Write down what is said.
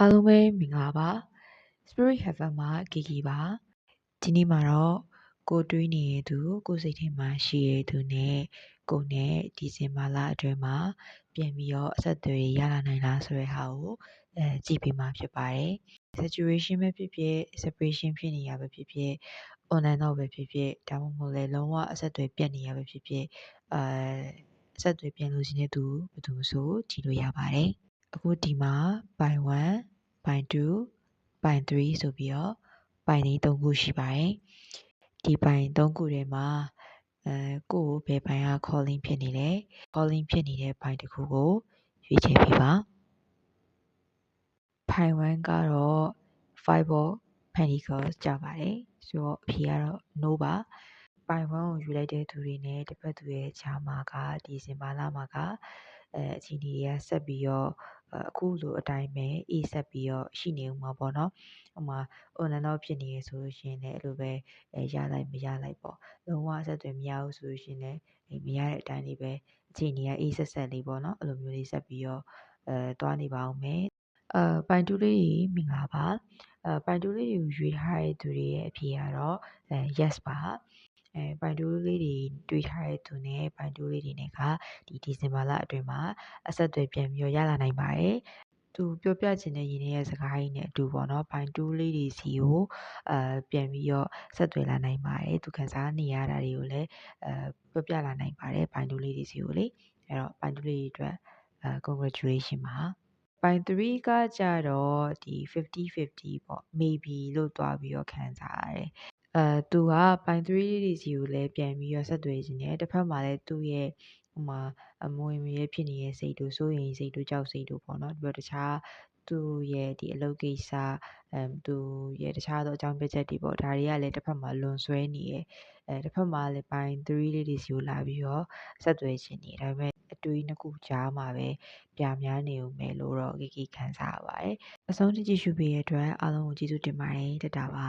အားလုံးပဲမင်္ဂလာပါ Spirit Heaven မှာဂီဂီပါဒီနေ့မှာတော့ကိုတွေးနေတဲ့သူ ကိုစိတ်ထဲမှာရှိရတဲ့သူနဲ့ကိုနဲ့ဒီဇင်ဘာလအတွင်းမှာပြန်ပြီးတော့အဆက်အသွယ်ရလာနိုင်လားဆိုတဲ့ဟာကိုအဲကြည့်ပြီးမှဖြစ်ပါတယ် situation ပဲဖြစ်ဖြစ် separation ဖြစ်နေရပဲဖြစ်ဖြစ် online တော့ပဲဖြစ်ဖြစ်ဒါမှမဟုတ်လေလုံးဝအဆက်အသွယ်ပြတ်နေရပဲဖြစ်ဖြစ်အဲအဆက်အသွယ်ပြန်လို့ရှိနေသူဘယ်သူဆိုကြည့်လို့ရပါတယ် အခုဒီမှာ by 1 by 2 by 3ဆိုပြီးတော့ by လေး၃ခုရှိပါတယ်ဒီ by ၃ခုထဲမှာအဲကိုယ်ဘယ် by က calling ဖြစ်နေလဲ calling ဖြစ်နေတဲ့ by တစ်ခုကိုရွေးချယ်ပေးပါ by 1ကတော့ five of pentacles ကြပါတယ်ဆိုတော့အဖြေကတော့ no ပါပိုင်ဝမ်ကိုယူလိုက်တဲ့သူတွေနဲ့တစ်ဖက်သူရဲ့ခြားမှာကဒီဇင်ဘာလမှာက အဲအခြေအနေတွေကဆက်ပြီးတော့အခုလိုအတိုင်းပဲအေးဆက်ပြီးတော့ရှိနေဦးမှာပေါ့နော်ဟိုမှာ online တော့ဖြစ်နေရဆိုလို့ရှိရင်လည်းအဲ့လိုပဲအဲရလိုက်မရလိုက်ပေါ့လုံးဝဆက်သွယ်မရဘူးဆိုလို့ရှိရင်လည်းအဲမရတဲ့အတိုင်းလေးပဲအခြေအနေကအေးဆက်ဆက်လေးပေါ့နော်အဲ့လိုမျိုးလေးဆက်ပြီးတော့အဲတွားနေပါအောင်မယ်အဲပိုင်တူးလေးကြီးမင်္ဂလာပါအဲပိုင်တူးလေးကိုရွေးထားတဲ့သူတွေရဲ့အဖြေကတော့အဲ yes ပါ အဲပိုင်တိုးလေးတွေတွေးထားတဲ့သူနဲ့ပိုင်တိုးလေးတွေနဲ့ကဒီဒီဇင်ဘာလအတွင်းမှာအဆက်အသွယ်ပြန်ပြီးရလာနိုင်ပါတယ်သူပြောပြချင်တဲ့ရင်းနှီးရဲ့စကားကြီးနဲ့အတူပေါ့နော်ဘိုင်တူးလေးတွေစီကိုအဲပြန်ပြီးတော့ဆက်သွယ်လာနိုင်ပါတယ်သူခံစားနေရတာတွေကိုလည်းအဲပြောပြလာနိုင်ပါတယ်ဘိုင်တူးလေးတွေစီကိုလေအဲ့တော့ဘိုင်တူးလေးတွေအတွက်အဲ congratulation ပါ ပိုင်း3ကကြတော့ဒီ50 50ပေါ့ maybe လို့တွားပြီးတော့ခံစားရတယ်အဲသူကပိုင်း3လေးတွေစီကိုလည်းပြန်ပြီးတော့ဆက်သွယ်ခြင်းနဲ့တစ်ဖက်မှာလည်းသူ့ရဲ့ ဟိုမှာအမွေမရဲဖြစ်နေတဲ့စိတ်တို့စိုးရိမ်စိတ်တို့ကြောက်စိတ်တို့ပေါ့နော်ပြီးတော့တခြားသူ့ရဲ့ဒီအလုပ်ကိစ္စအဲသူရဲ့တခြားသောအကြောင်းပြချက်တွေပေါ့ဒါတွေကလည်းတစ်ဖက်မှာလွန်ဆွဲနေရဲ့အဲတစ်ဖက်မှာလည်းပိုင်း3လေးတွေစီကိုလာပြီးတော့ဆက်သွယ်ခြင်းနေဒါပေမဲ့အတွေးနှစ်ခုကြားမှာပဲပြများနေုံပဲလို့တော့ကိကိခံစားရပါတယ်အဆုံးထိကြည့်ရှုပေးရတဲ့အတွက်အားလုံးကိုကျေးဇူးတင်ပါတယ်တတာပါ